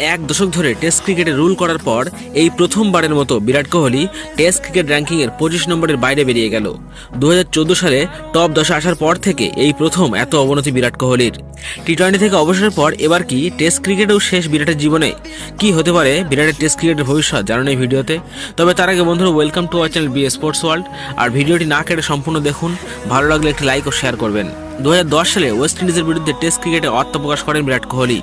এক দশক ধরে টেস্ট ক্রিকেটে রুল করার পর এই প্রথমবারের মতো বিরাট কোহলি টেস্ট ক্রিকেট র্যাঙ্কিংয়ের পঁচিশ নম্বরের বাইরে বেরিয়ে গেল। দু হাজার চৌদ্দ সালে টপ দশে আসার পর থেকে এই প্রথম এত অবনতি বিরাট কোহলির। টি টোয়েন্টি থেকে অবসরের পর এবার কি টেস্ট ক্রিকেটেও শেষ বিরাটের জীবনে? কি হতে পারে বিরাটের টেস্ট ক্রিকেটের ভবিষ্যৎ জানুন এই ভিডিওতে? তবে তার আগে বন্ধুরা welcome to our channel B sports world আর ভিডিওটি না কেটে সম্পূর্ণ দেখুন। ভালো লাগলে একটি লাইক ও শেয়ার করবেন। দু হাজার দশ সালে ওয়েস্ট ইন্ডিজের বিরুদ্ধে টেস্ট ক্রিকেটে আত্মপ্রকাশ করেন বিরাট কোহলি।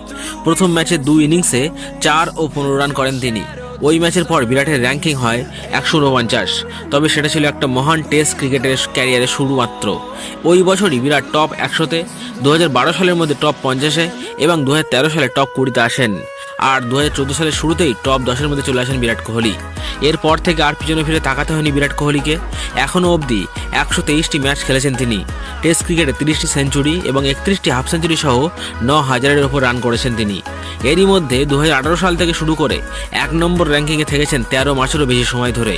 প্রথম ম্যাচে দুই ইনিংসে চার ও পনেরো রান করেন তিনি। ওই ম্যাচের পর বিরাটের র্যাঙ্কিং হয় একশো উনপঞ্চাশ। তবে সেটা ছিল একটা মহান টেস্ট ক্রিকেটের ক্যারিয়ারের শুরু মাত্র ওই বছরই বিরাট টপ একশোতে, দু হাজার বারো সালের মধ্যে টপ পঞ্চাশে এবং দু হাজার তেরো সালে টপ কুড়িতে আসেন। আর দু হাজার চোদ্দ সালের শুরুতেই টপ দশের মধ্যে চলে আসেন বিরাট কোহলি। এরপর থেকে আর পিছনে ফিরে তাকাতে হয়নি বিরাট কোহলিকে। এখনও অবধি একশো তেইশটি ম্যাচ খেলেছেন তিনি। টেস্ট ক্রিকেটে তিরিশটি সেঞ্চুরি এবং একত্রিশটি হাফ সেঞ্চুরি সহ ন হাজারের ওপর রান করেছেন তিনি। এরই মধ্যে দু হাজার আঠারো সাল থেকে শুরু করে এক নম্বর র্যাঙ্কিংয়ে থেকেছেন তেরো মাসেরও বেশি সময় ধরে।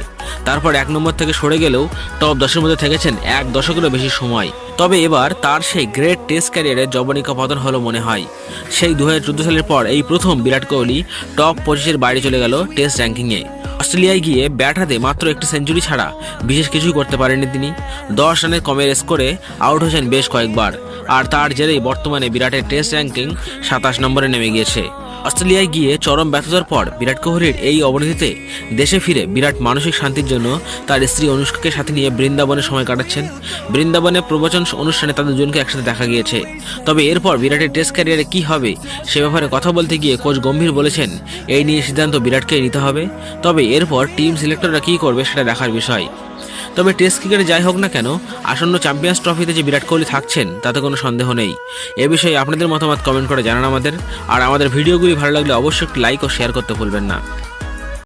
তারপর এক নম্বর থেকে সরে গেলেও টপ দশের মধ্যে থেকেছেন এক দশকেরও বেশি সময়। তবে এবার তার সেই গ্রেট টেস্ট ক্যারিয়ারে জবনিকা পতন হলো মনে হয়। সেই দু হাজার চোদ্দ সালের পর এই প্রথম বিরাট কোহলি টপ পঁচিশের বাইরে চলে গেল টেস্ট র্যাঙ্কিংয়ে অস্ট্রেলিয়ায় গিয়ে ব্যাট হাতে মাত্র একটি সেঞ্চুরি ছাড়া বিশেষ কিছুই করতে পারেননি তিনি। দশ রানের কমের স্কোরে আউট হয়েছেন বেশ কয়েকবার, আর তার জেরেই বর্তমানে বিরাটের টেস্ট র্যাঙ্কিং সাতাশ নম্বরে নেমে গিয়েছে। অস্ট্রেলিয়ায় গিয়ে চরম ব্যর্থতার পর বিরাট কোহলির এই অবনতিতে দেশে ফিরে বিরাট মানসিক শান্তির জন্য তার স্ত্রী অনুষ্কাকে সাথে নিয়ে বৃন্দাবনে সময় কাটাচ্ছেন। বৃন্দাবনে প্রবচন অনুষ্ঠানে তাদের দুজনকে একসাথে দেখা গিয়েছে। তবে এরপর বিরাটের টেস্ট ক্যারিয়ারে কি হবে সে ব্যাপারে কথা বলতে গিয়ে কোচ গম্ভীর বলেছেন, এই নিয়ে সিদ্ধান্ত বিরাটকেই নিতে হবে। তবে এরপর টিম সিলেক্টররা কী করবে সেটা দেখার বিষয়। তবে টেস্ট ক্রিকেটে যাই হোক না কেন, আসন্ন চ্যাম্পিয়ন্স ট্রফিতে যে বিরাট কোহলি থাকছেন, তাতে কোনো সন্দেহ নেই। এ বিষয়ে আপনাদের মতামত কমেন্ট করে জানান আমাদের। আর আমাদের ভিডিওগুলি ভালো লাগলে অবশ্যই একটি লাইক ও শেয়ার করতে ভুলবেন না।